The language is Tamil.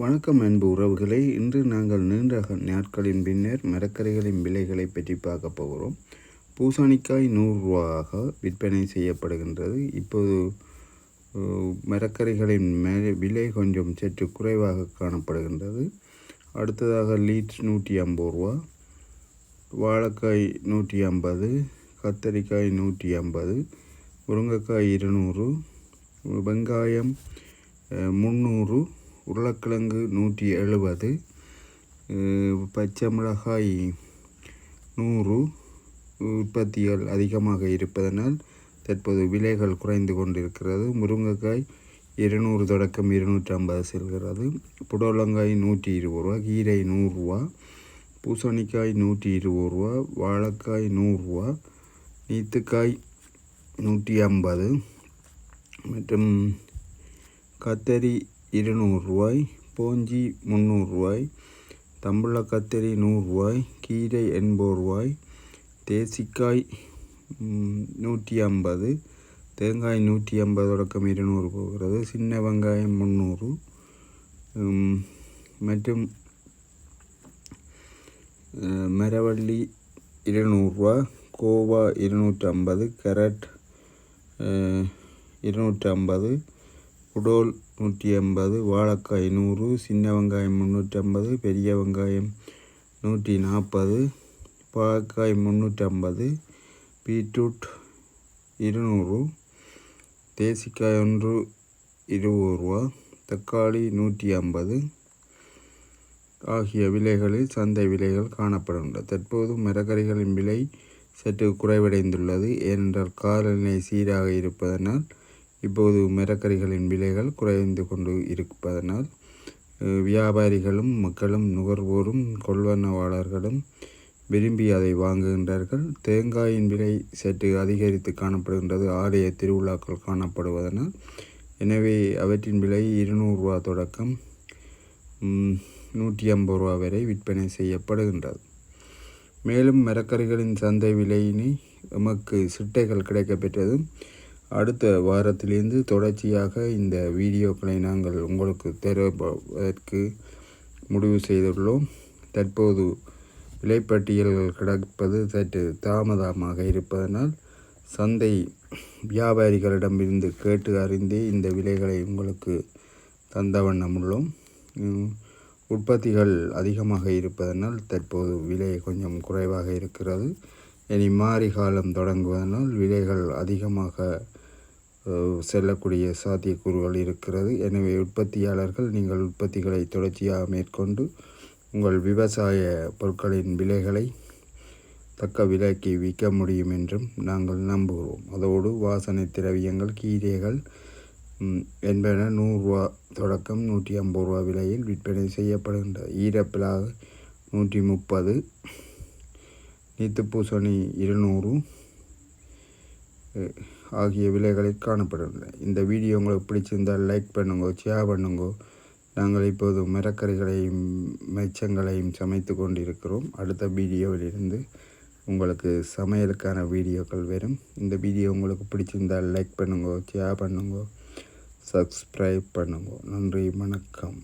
வணக்கம் அன்பு உறவுகளை. இன்று நாங்கள் நீண்ட நாட்களின் பின்னர் மரக்கறிகளின் விலைகளை பற்றி பார்க்க போகிறோம். பூசணிக்காய் நூறுரூவாக விற்பனை செய்யப்படுகின்றது. இப்போது மரக்கறிகளின் மே விலை கொஞ்சம் சற்று குறைவாக காணப்படுகின்றது. அடுத்ததாக லீட்ஸ் நூற்றி ஐம்பது ரூபா வாழைக்காய் நூற்றி ஐம்பது கத்தரிக்காய் நூற்றி ஐம்பது முருங்கைக்காய் இருநூறு வெங்காயம் முந்நூறு உருளைக்கிழங்கு நூற்றி எழுபது பச்சை மிளகாய் நூறு உற்பத்திகள் அதிகமாக இருப்பதனால் தற்போது விலைகள் குறைந்து கொண்டிருக்கிறது. முருங்கைக்காய் இருநூறு தொடக்கம் இருநூற்றி ஐம்பது செல்கிறது. புடலங்காய் நூற்றி இருபது ரூபா கீரை நூறுரூவா பூசணிக்காய் நூற்றி இருபது ரூபா வாழைக்காய் நூறுரூவா நீத்துக்காய் நூற்றி ஐம்பது மற்றும் கத்தரி இருநூறுரூவாய் போஞ்சி முந்நூறுரூவாய் தம்புள்ள கத்திரி நூறுரூவாய் கீரை எண்பது ரூபாய் தேசிக்காய் நூற்றி ஐம்பது தேங்காய் நூற்றி ஐம்பது தொடக்கம் இருநூறு போகிறது சின்ன வெங்காயம் முந்நூறு மற்றும் மரவள்ளி இருநூறுரூவா கோவா இருநூற்றி ஐம்பது கேரட் இருநூற்றி ஐம்பது குடோல் நூற்றி ஐம்பது வாழைக்காய் நூறு சின்ன வெங்காயம் முந்நூற்றி ஐம்பது பெரிய வெங்காயம் நூற்றி நாற்பது பாகக்காய் முந்நூற்றி ஐம்பது பீட்ரூட் இருநூறு தேசிக்காய் ஒன்று இருபது ரூபா தக்காளி நூற்றி ஐம்பது. ஆகிய விலைகளில் சந்தை விலைகள் காணப்படுகின்றன. தற்போது மரக்கறிகளின் விலை சற்று குறைவடைந்துள்ளது. ஏனென்றால் காலநிலை சீராக இருப்பதனால் இப்போது மரக்கறிகளின் விலைகள் குறைந்து கொண்டு இருப்பதனால் வியாபாரிகளும் மக்களும் நுகர்வோரும் கொள்வனவாளர்களும் விரும்பி அதை வாங்குகின்றார்கள். தேங்காயின் விலை சற்று அதிகரித்து காணப்படுகின்றது. ஆலய திருவிழாக்கள் காணப்படுவதனால். எனவே அவற்றின் விலை இருநூறுவா தொடக்கம் நூற்றி ஐம்பது ரூபா வரை விற்பனை செய்யப்படுகின்றது. மேலும் மரக்கறிகளின் சந்தை விலையினை எமக்கு சிட்டைகள் கிடைக்கப்பெற்றதும் அடுத்த வாரத்திலிருந்து தொடர்ச்சியாக இந்த வீடியோக்களை நாங்கள் உங்களுக்கு தருவதற்கு முடிவு செய்துள்ளோம். தற்போது விலைப்பட்டியல்கள் கிடைப்பது சற்று தாமதமாக இருப்பதனால் சந்தை வியாபாரிகளிடமிருந்து கேட்டு அறிந்தே இந்த விலைகளை உங்களுக்கு தந்த வண்ணம் உள்ளோம். உற்பத்திகள் அதிகமாக இருப்பதனால் தற்போது விலை கொஞ்சம் குறைவாக இருக்கிறது. இனி மாறி காலம் தொடங்குவதனால் விலைகள் அதிகமாக செல்லக்கூடிய சாத்தியக்கூறுகள் இருக்கிறது. எனவே உற்பத்தியாளர்கள் நீங்கள் உற்பத்திகளை தொடர்ச்சியாக மேற்கொண்டு உங்கள் விவசாய பொருட்களின் விலைகளை தக்க விலைக்கு விற்க முடியும் என்றும் நாங்கள் நம்புகிறோம். அதோடு வாசனை திரவியங்கள் கீரைகள் என்பன நூறுரூவா தொடக்கம் நூற்றி ஐம்பது ரூபா விலையில் விற்பனை செய்யப்படுகின்றது ஈரப்பிலாக நூற்றி முப்பது நீத்து பூசணி இருநூறு ஆகிய விலைகளில் காணப்படுகின்றன இந்த வீடியோ உங்களுக்கு பிடிச்சிருந்தால் லைக் பண்ணுங்க ஷேர் பண்ணுங்கோ. நாங்கள் இப்போது மரக்கறிகளையும் மெச்சங்களையும் சமைத்து கொண்டிருக்கிறோம். அடுத்த வீடியோவிலிருந்து உங்களுக்கு சமையலுக்கான வீடியோக்கள் வரும். இந்த வீடியோ உங்களுக்கு பிடிச்சிருந்தால் லைக் பண்ணுங்க ஷேர் பண்ணுங்க சப்ஸ்கிரைப் பண்ணுங்க. நன்றி வணக்கம்.